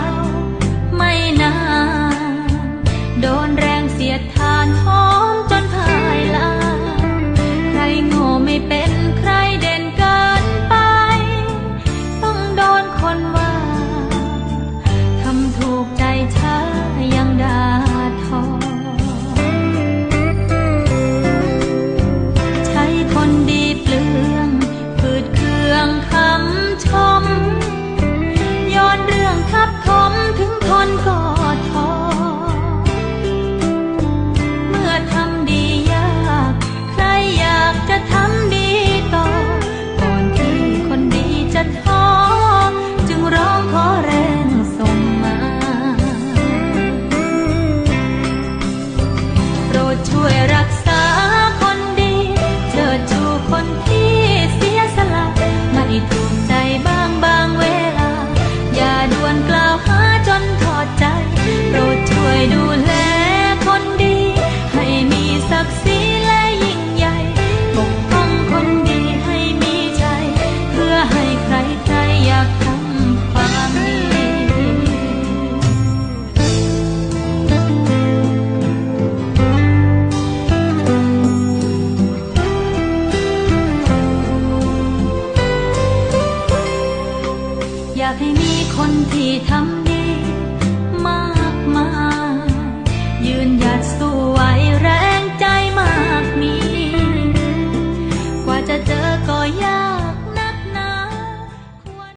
า งเสียดทานหอมจนพายลาใครโง่ไม่เป็น คนที่ทำดีมากมายยืนหยัดสู้